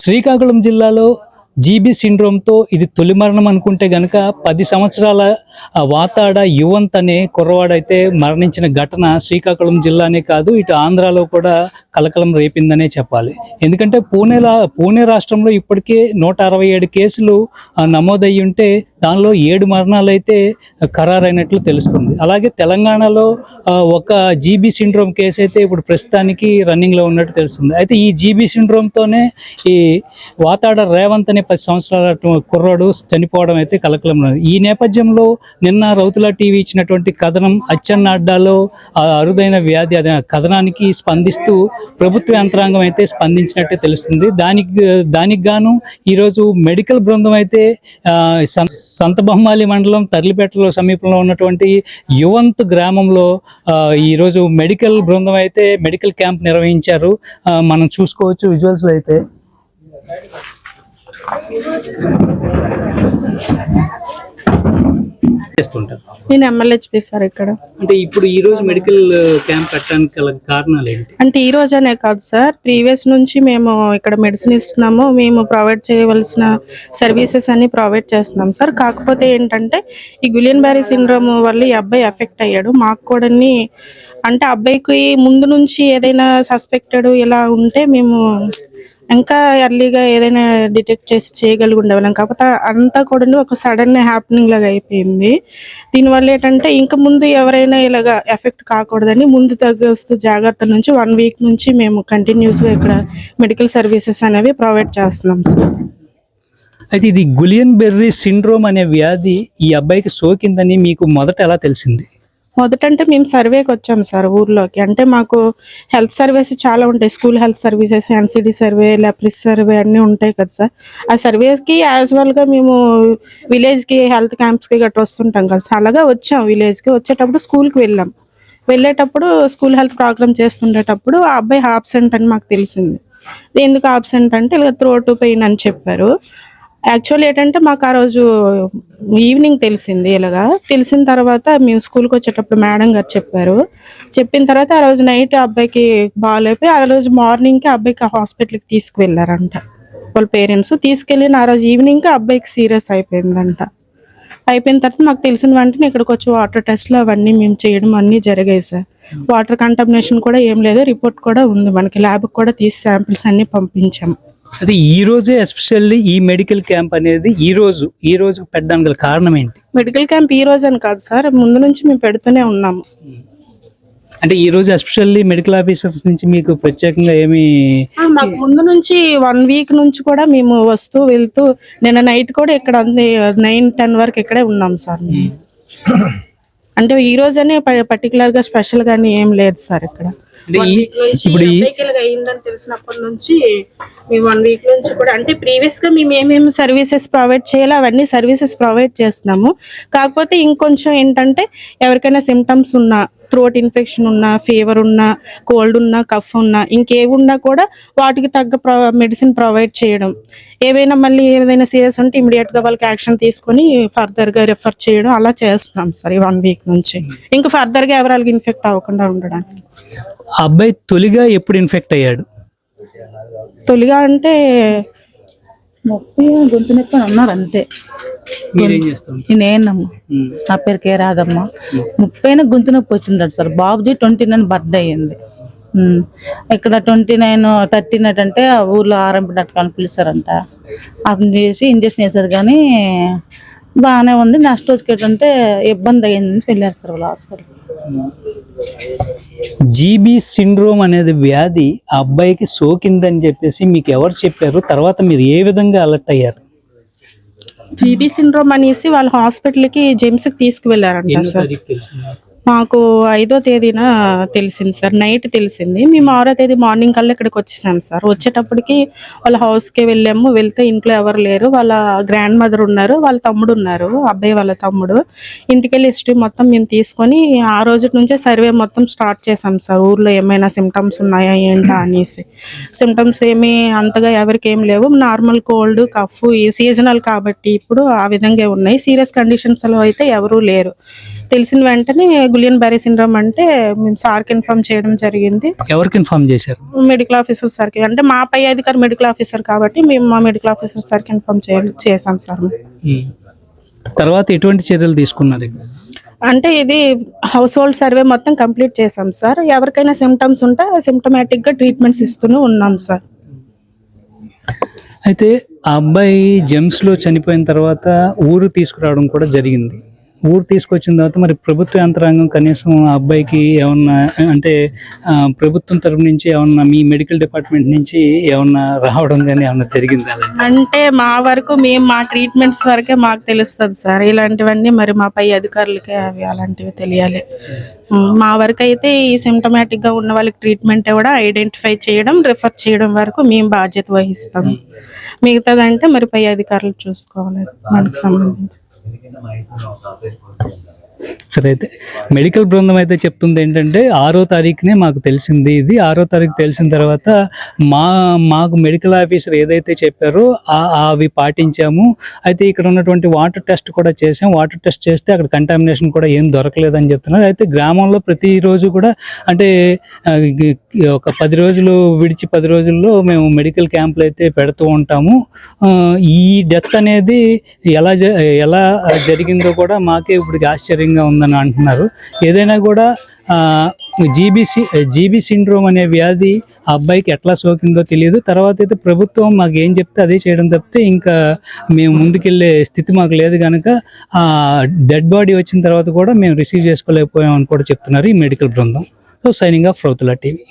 శ్రీకాకుళం జిల్లాలో జీబీ సిండ్రోమ్తో ఇది తొలి మరణం అనుకుంటే గనక పది సంవత్సరాల వాతాడ యువంత్ అనే కుర్రవాడైతే మరణించిన ఘటన శ్రీకాకుళం జిల్లానే కాదు ఇటు ఆంధ్రాలో కూడా కలకలం రేపిందనే చెప్పాలి. ఎందుకంటే పూణేలా పూణే రాష్ట్రంలో ఇప్పటికే నూట అరవై ఏడు కేసులు నమోదయ్యి ఉంటే దానిలో ఏడు మరణాలు అయితే ఖరారైనట్లు తెలుస్తుంది. అలాగే తెలంగాణలో ఒక జీబీ సిండ్రోమ్ కేసు అయితే ఇప్పుడు ప్రస్తుతానికి రన్నింగ్లో ఉన్నట్టు తెలుస్తుంది. అయితే ఈ జీబీ సిండ్రోమ్తోనే ఈ వాతాడ రేవంత్ అనే పది సంవత్సరాల కుర్రాడు చనిపోవడం అయితే కలకలం ఈ నేపథ్యంలో నిన్న రౌతుల టీవీ ఇచ్చినటువంటి కథనం అచ్చన్న అడ్డాలో అరుదైన వ్యాధి అదే కథనానికి స్పందిస్తూ ప్రభుత్వ యంత్రాంగం అయితే స్పందించినట్టే తెలుస్తుంది. దానికి దానికి గాను ఈరోజు మెడికల్ బృందం అయితే ఆ, సం- సంతబొమ్మాలి మండలం తర్లిపేటలో సమీపంలో ఉన్నటువంటి యువంత్ గ్రామంలో ఈరోజు మెడికల్ బృందం అయితే మెడికల్ క్యాంప్ నిర్వహించారు. మనం చూసుకోవచ్చు విజువల్స్ అయితే. చేస్తుంటారు. నేను ఎమ్మెల్యేహెచ్పి సార్ ఇక్కడ. అంటే ఇప్పుడు ఈ రోజు మెడికల్ క్యాంప్ పెట్టడానికి గల కారణాలు ఏంటి? అంటే ఈ రోజనే కాదు సార్. ప్రీవియస్ నుంచి మేము ఇక్కడ మెడిసిన్ ఇస్తున్నాము. మేము ప్రొవైడ్ చేయవలసిన సర్వీసెస్ అన్ని ప్రొవైడ్ చేస్తున్నాం సార్. కాకపోతే ఏంటంటే ఈ గులియన్ బ్యారీ సిండ్రోమ్ వల్ల ఈ అబ్బాయి ఎఫెక్ట్ అయ్యాడు. మాకు కూడా అంటే అబ్బాయికి ముందు నుంచి ఏదైనా సస్పెక్టెడ్ ఇలా ఉంటే మేము ఇంకా ఎర్లీగా ఏదైనా డిటెక్ట్ చేసి చేయగలిగి ఉండేవాళ్ళం. కాకపోతే అంతా కూడా ఒక సడన్ హ్యాపెనింగ్ లాగా అయిపోయింది. దీనివల్ల ఏంటంటే ఇంకా ముందు ఎవరైనా ఇలాగా ఎఫెక్ట్ కాకూడదని ముందు తగ్గస్తూ జాగ్రత్త నుంచి వన్ వీక్ నుంచి మేము కంటిన్యూస్గా ఇక్కడ మెడికల్ సర్వీసెస్ అనేవి ప్రొవైడ్ చేస్తున్నాం సార్. అయితే ఇది గులియన్ బెర్రీ సిండ్రోమ్ అనే వ్యాధి ఈ అబ్బాయికి సోకిందని మీకు మొదట ఎలా తెలిసింది? మొదటంటే మేము సర్వేకి వచ్చాం సార్ ఊర్లోకి. అంటే మాకు హెల్త్ సర్వీస్ చాలా ఉంటాయి. School health services NCD survey leprosy survey అన్నీ ఉంటాయి కదా సార్. ఆ సర్వేకి యాజ్ వెల్గా మేము విలేజ్కి హెల్త్ క్యాంప్స్కి గట్రా వస్తుంటాం కదా సార్. అలాగా వచ్చాం విలేజ్కి. వచ్చేటప్పుడు స్కూల్కి వెళ్ళాం. వెళ్ళేటప్పుడు స్కూల్ హెల్త్ ప్రోగ్రామ్ చేస్తుండేటప్పుడు ఆ అబ్బాయి ఆబ్సెంట్ అని మాకు తెలిసింది. ఎందుకు ఆబ్సెంట్ అంటే ఇలా త్రోటు పెయిన్ అని చెప్పారు. యాక్చువల్ ఏంటంటే మాకు ఆ రోజు ఈవినింగ్ తెలిసింది ఇలాగా తెలిసిన తర్వాత మేము స్కూల్కి వచ్చేటప్పుడు మేడం గారు చెప్పారు. చెప్పిన తర్వాత ఆ రోజు నైట్ అబ్బాయికి బాగాలేపోయి ఆ రోజు మార్నింగ్కి అబ్బాయికి హాస్పిటల్కి తీసుకువెళ్ళారంట. వాళ్ళ పేరెంట్స్ తీసుకెళ్ళిన ఆ రోజు ఈవినింగ్కి అబ్బాయికి సీరియస్ అయిపోయిందంట. అయిపోయిన తర్వాత మాకు తెలిసిన వెంటనే ఇక్కడికి వచ్చి వాటర్ టెస్ట్లు అవన్నీ మేము చేయడం అన్నీ జరిగాయి సార్. వాటర్ కంటామినేషన్ కూడా ఏం లేదు రిపోర్ట్ కూడా ఉంది. మనకి ల్యాబ్కి కూడా తీసి శాంపిల్స్ అన్నీ పంపించాము అయితే ఈ రోజే ఎస్పెషల్లీ ఈ మెడికల్ క్యాంప్ అనేది ఈ రోజు ఈ రోజు పెట్టడానికి గల కారణం ఏంటి? మెడికల్ క్యాంప్ ఈ రోజు అని కాదు సార్ ముందు నుంచి మేము పెడుతూనే ఉన్నాము. అంటే ఈ రోజు ఎస్పెషల్లీ మెడికల్ ఆఫీసర్స్ నుంచి మీకు ప్రత్యేకంగా ఏమి మాకు ముందు నుంచి వన్ వీక్ నుంచి కూడా మేము వస్తూ వెళ్తూ నిన్న నైట్ కూడా ఇక్కడ నైన్ టెన్ వరకు ఇక్కడే ఉన్నాం సార్. అంటే ఈ రోజనే పర్టికులర్గా స్పెషల్ గానీ ఏం లేదు సార్ ఇక్కడ. ఇప్పుడు అయిందని తెలిసినప్పటి నుంచి మేము వన్ వీక్ నుంచి కూడా అంటే ప్రీవియస్గా మేము ఏమేమి సర్వీసెస్ ప్రొవైడ్ చేయాలో అవన్నీ సర్వీసెస్ ప్రొవైడ్ చేస్తున్నాము. కాకపోతే ఇంకొంచెం ఏంటంటే ఎవరికైనా సిమ్టమ్స్ ఉన్నా థ్రోట్ ఇన్ఫెక్షన్ ఉన్నా ఫీవర్ ఉన్నా కోల్డ్ ఉన్నా కఫ్ ఉన్నా ఇంకేవి ఉన్నా కూడా వాటికి తగ్గ మెడిసిన్ ప్రొవైడ్ చేయడం. ఏవైనా మళ్ళీ ఏదైనా సీరియస్ ఉంటే ఇమీడియట్గా వాళ్ళకి యాక్షన్ తీసుకొని ఫర్దర్గా రెఫర్ చేయడం అలా చేస్తున్నాం సార్ ఈ వన్ వీక్ నుంచి. ఇంకా ఫర్దర్గా ఎవరికి ఇన్ఫెక్ట్ అవ్వకుండా ఉండడానికి. అబ్బాయి తొలిగా ఎప్పుడు ఇన్ఫెక్ట్ అయ్యాడు? తొలిగా అంటే ముప్పై గొంతు నొప్పి అని అన్నారు అంతే. నేనమ్మ. నా పేరు కే రాదమ్మ ముప్పైన గొంతు నొప్పి వచ్చిందట సార్. బాబుది ట్వంటీ నైన్ బర్త్డే అయ్యింది. ఇక్కడ ట్వంటీ నైన్ థర్టీ నైట్ అంటే ఆ ఊర్లో ఆర్ఎంపీ డాక్టర్ అని పిలిచారంట అతను చేసి ఇంజక్షన్ వేశారు కానీ బాగానే ఉంది. నెక్స్ట్ రోజుకి ఏంటంటే ఇబ్బంది అయ్యిందని వెళ్ళారు సార్ వాళ్ళ హాస్పిటల్. జీబీ సిండ్రోమ్ అనేది వ్యాధి ఆ అబ్బాయికి సోకిందని చెప్పేసి మీకు ఎవరు చెప్పారు? తర్వాత మీరు ఏ విధంగా అలర్ట్ అయ్యారు? జీబీ సిండ్రోమ్ అనేసి వాళ్ళు హాస్పిటల్కి జెమ్స్కి తీసుకువెళ్ళారంట సార్. మాకు ఐదో తేదీన తెలిసింది సార్ నైట్ తెలిసింది. మేము ఆరో తేదీ మార్నింగ్ కల్లా ఇక్కడికి వచ్చేసాం సార్. వచ్చేటప్పటికి వాళ్ళ హౌస్కి వెళ్ళాము. వెళ్తే ఇంట్లో ఎవరు లేరు. వాళ్ళ గ్రాండ్ మదర్ ఉన్నారు వాళ్ళ తమ్ముడు ఉన్నారు అబ్బాయి వాళ్ళ తమ్ముడు. ఇంటికి వెళ్ళి హిస్టరీ మొత్తం మేము తీసుకొని ఆ రోజు నుంచే సర్వే మొత్తం స్టార్ట్ చేసాం సార్. ఊర్లో ఏమైనా సిమ్టమ్స్ ఉన్నాయా ఏంటా అనేసి. సిమ్టమ్స్ ఏమీ అంతగా ఎవరికి ఏం లేవు. నార్మల్ కోల్డ్ కఫ్ ఈ సీజనల్ కాబట్టి ఇప్పుడు ఆ విధంగా ఉన్నాయి. సీరియస్ కండిషన్స్లో అయితే ఎవరూ లేరు. తెలిసిన వెంటనే గులియన్ బ్యారీ సిండ్రోమ్ అంటే మేము సార్కి ఇన్ఫార్మ్ చేయడం జరిగింది. ఎవరికి ఇన్ఫార్మ్ చేశారు? మెడికల్ ఆఫీసర్ సార్కి. అంటే మా పై అధికారి మెడికల్ ఆఫీసర్ కాబట్టి మేము మా మెడికల్ ఆఫీసర్ సార్కి ఇన్ఫార్మ్ చేసాం సార్. తర్వాత ఎటువంటి చర్యలు తీసుకున్నారు? అంటే ఇది హౌస్ హోల్డ్ సర్వే మొత్తం కంప్లీట్ చేసాం సార్. ఎవరికైనా సిమ్టమ్స్ ఉంటే సిమ్టమేటిక్గా ట్రీట్మెంట్స్ ఇస్తూనే ఉన్నాం సార్. అయితే ఆ అబ్బాయి జెమ్స్లో చనిపోయిన తర్వాత ఊరు తీసుకురావడం కూడా జరిగింది. ఊరు తీసుకొచ్చిన తర్వాత మరి ప్రభుత్వ యంత్రాంగం కనీసం ఆ అబ్బాయికి ఏమన్నా అంటే ప్రభుత్వం తరపు నుంచి ఏమన్నా మీ మెడికల్ డిపార్ట్మెంట్ నుంచి ఏమన్నా రావడం కానీ ఏమన్నా జరిగిందా? అంటే మా వరకు మేము మా ట్రీట్మెంట్స్ వరకే మాకు తెలుస్తుంది సార్. ఇలాంటివన్నీ మరి మా పై అధికారులకే అవి అలాంటివి తెలియాలి. మా వరకు అయితే ఈ సిమ్టమేటిక్గా ఉన్న వాళ్ళకి ట్రీట్మెంట్ కూడా ఐడెంటిఫై చేయడం రిఫర్ చేయడం వరకు మేము బాధ్యత వహిస్తాం. మిగతాదంటే మరి పై అధికారులు చూసుకోవాలి. మనకు సంబంధించి. ഇതിന്റെ മയക്കുമരുന്ന് നോക്കാത്തതിൽ సరే అయితే మెడికల్ బృందం అయితే చెప్తుంది ఏంటంటే ఆరో తారీఖునే మాకు తెలిసింది ఇది. ఆరో తారీఖు తెలిసిన తర్వాత మా మాకు మెడికల్ ఆఫీసర్ ఏదైతే చెప్పారో అవి పాటించాము. అయితే ఇక్కడ ఉన్నటువంటి వాటర్ టెస్ట్ కూడా చేసాం వాటర్ టెస్ట్ చేస్తే అక్కడ కంటామినేషన్ కూడా ఏం దొరకలేదని చెప్తున్నారు. అయితే గ్రామంలో ప్రతిరోజు కూడా అంటే ఒక పది రోజులు విడిచి పది రోజుల్లో మేము మెడికల్ క్యాంపులు అయితే పెడుతూ ఉంటాము. ఈ డెత్ అనేది ఎలా జ- ఎలా జరిగిందో కూడా మాకే ఇప్పుడు ఆశ్చర్యంగా ఉందని అంటున్నారు. ఏదైనా కూడా జీబీసీ జీబీ సిండ్రోమ్ అనే వ్యాధి ఆ అబ్బాయికి ఎట్లా సోకిందో తెలియదు. తర్వాత అయితే ప్రభుత్వం మాకు ఏం చెప్తే అదే చేయడం తప్పితే ఇంకా మేము ముందుకెళ్ళే స్థితి మాకు లేదు కనుక ఆ డెడ్ బాడీ వచ్చిన తర్వాత కూడా మేము రిసీవ్ చేసుకోలేకపోయామని కూడా చెప్తున్నారు ఈ మెడికల్ బృందం. So signing off Routhula TV.